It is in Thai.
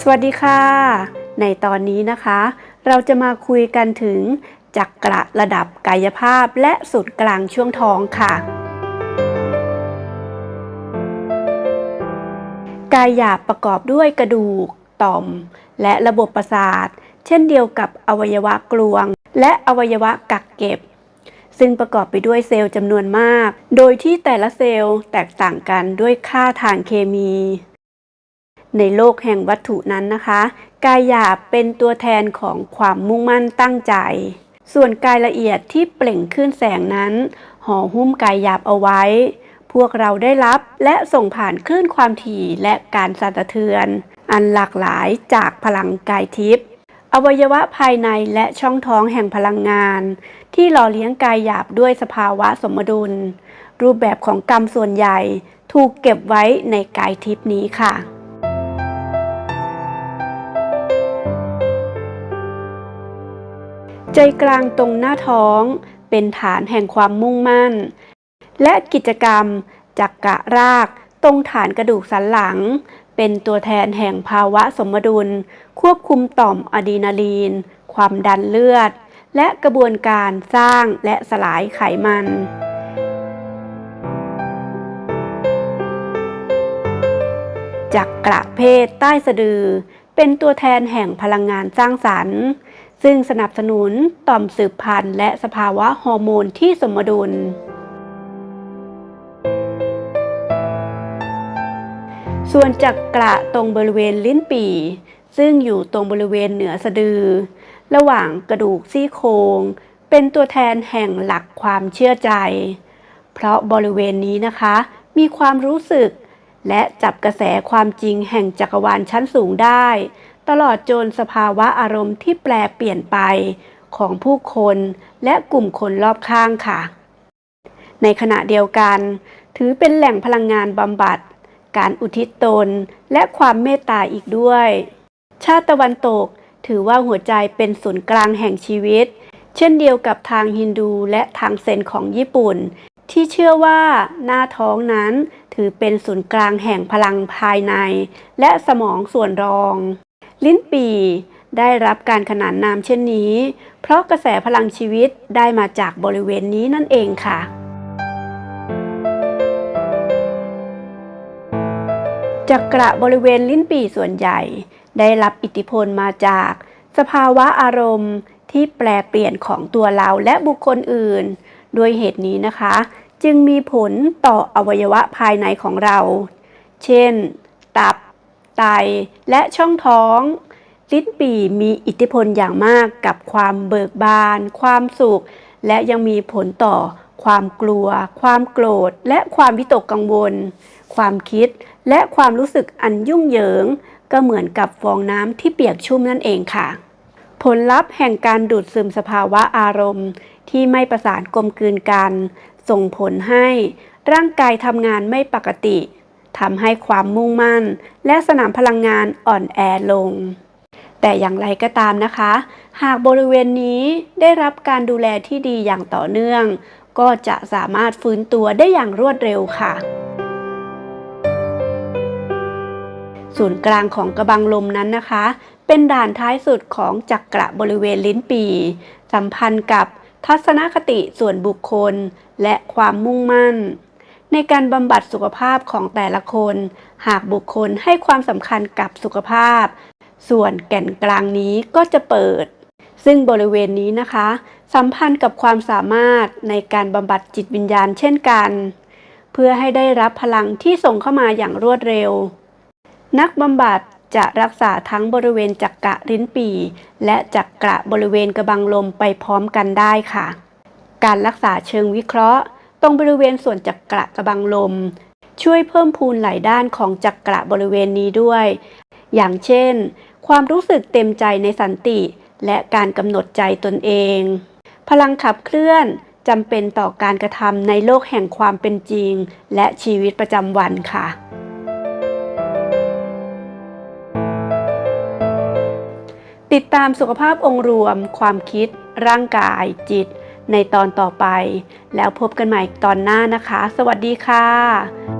สวัสดีค่ะ ในตอนนี้นะคะ เราจะมาคุยกันถึงจักระระดับกายภาพและสุดกลางช่วงท้องค่ะ กายหยาบประกอบด้วยกระดูก ต่อม และระบบประสาท เช่นเดียวกับอวัยวะกลวง และอวัยวะกักเก็บ ซึ่งประกอบไปด้วยเซลล์จำนวนมาก โดยที่แต่ละเซลล์แตกต่างกันด้วยค่าทางเคมี ในโลกแห่งวัตถุนั้นนะคะ กายหยาบเป็นตัวแทนของความมุ่งมั่นตั้งใจ ส่วนกายละเอียดที่เปล่งขึ้นแสงนั้น ห่อหุ้มกายหยาบเอาไว้ พวกเราได้รับและส่งผ่านคลื่นความถี่และการสั่นสะเทือน อันหลากหลายจากพลังกายทิพย์อวัยวะภายในและช่องท้องแห่งพลังงาน ที่หล่อเลี้ยงกายหยาบด้วยสภาวะสมดุล รูปแบบของกรรมส่วนใหญ่ถูกเก็บไว้ในกายทิพย์นี้ค่ะ ใจกลางตรงหน้าท้อง เป็นฐานแห่งความมุ่งมั่น และกิจกรรมจักกะราก ตรงฐานกระดูกสันหลัง เป็นตัวแทนแห่งภาวะสมดุล ควบคุมต่อมอะดรีนาลีน ความดันเลือด และกระบวนการสร้างและสลายไขมันจักกระเพศใต้สะดือ เป็นตัวแทนแห่งพลังงานสร้างสรรค์ ซึ่งสนับสนุนต่อมสืบพันธุ์ และสภาวะฮอร์โมนที่สมดุล ส่วนจักกระตรงบริเวณลิ้นปี่ ซึ่งอยู่ตรงบริเวณเหนือสะดือ ระหว่างกระดูกซี่โครงเป็นตัวแทนแห่งหลักความเชื่อใจ เพราะบริเวณนี้นะคะ มีความรู้สึก และจับกระแสความจริงแห่งจักรวาลชั้นสูงได้ ตลอดจนสภาวะอารมณ์ที่แปลเปลี่ยนไปของผู้คนและกลุ่มคนรอบข้างค่ะ ในขณะเดียวกัน ถือเป็นแหล่งพลังงานบำบัด การอุทิศตนและความเมตตาอีกด้วย ชาติตะวันตกถือว่าหัวใจเป็นศูนย์กลางแห่งชีวิต เช่นเดียวกับทางฮินดูและทางเซนของญี่ปุ่น ที่เชื่อว่าหน้าท้องนั้นถือเป็นศูนย์กลางแห่งพลังภายใน และสมองส่วนรอง ลิ้นปีได้รับการขนานนามเช่นนี้ เพราะกระแสพลังชีวิตได้มาจากบริเวณนี้นั่นเองค่ะ จักระบริเวณลิ้นปีส่วนใหญ่ ได้รับอิทธิพลมาจาก สภาวะอารมณ์ที่แปลเปลี่ยนของตัวเราและบุคคลอื่น ด้วยเหตุนี้นะคะ จึงมีผลต่ออวัยวะภายในของเรา เช่น ตับ ไต และช่องท้อง ลิ้นปี่มีอิทธิพลอย่างมากกับความเบิกบาน ความสุข และยังมีผลต่อ ความกลัว ความโกรธ และความวิตกกังวล ความคิดและความรู้สึกอันยุ่งเหยิง ก็เหมือนกับฟองน้ำที่เปียกชุ่มนั่นเองค่ะ ผลลัพธ์แห่งการดูดซึมสภาวะอารมณ์ ที่ไม่ประสานกลมกลืนกัน ส่งผลให้ร่างกายทำงานไม่ปกติ ทำให้ความมุ่งมั่น และสนามพลังงานอ่อนแอลง แต่อย่างไรก็ตามนะคะ หากบริเวณนี้ได้รับการดูแลที่ดีอย่างต่อเนื่อง ก็จะสามารถฟื้นตัวได้อย่างรวดเร็วค่ะศูนย์กลางของกระบังลมนั้นนะคะ เป็นด่านท้ายสุดของจักระบริเวณลิ้นปี สัมพันธ์กับทัศนคติส่วนบุคคลและความมุ่งมั่น ในการบำบัดสุขภาพของแต่ละคน หากบุคคลให้ความสำคัญกับสุขภาพ ส่วนแก่นกลางนี้ก็จะเปิด ซึ่งบริเวณนี้นะคะ สัมพันธ์กับความสามารถในการบำบัดจิตวิญญาณเช่นกัน เพื่อให้ได้รับพลังที่ส่งเข้ามาอย่างรวดเร็ว นักบำบัดจะรักษาทั้งบริเวณจักกะลิ้นปีและจักกระบริเวณกระบังลมไปพร้อมกันได้ค่ะ การรักษาเชิงวิเคราะห์ รงบริเวณส่วนจักระกระบังลม ช่วยเพิ่มพูนหลายด้านของจักระบริเวณนี้ด้วย อย่างเช่น ความรู้สึกเต็มใจในสันติ และการกำหนดใจตนเอง พลังขับเคลื่อนจำเป็นต่อการกระทำในโลกแห่งความเป็นจริง และชีวิตประจำวันค่ะ ติดตามสุขภาพองค์รวม ความคิด ร่างกาย จิต ในตอนต่อไป แล้วพบกันใหม่ตอนหน้านะคะ สวัสดีค่ะ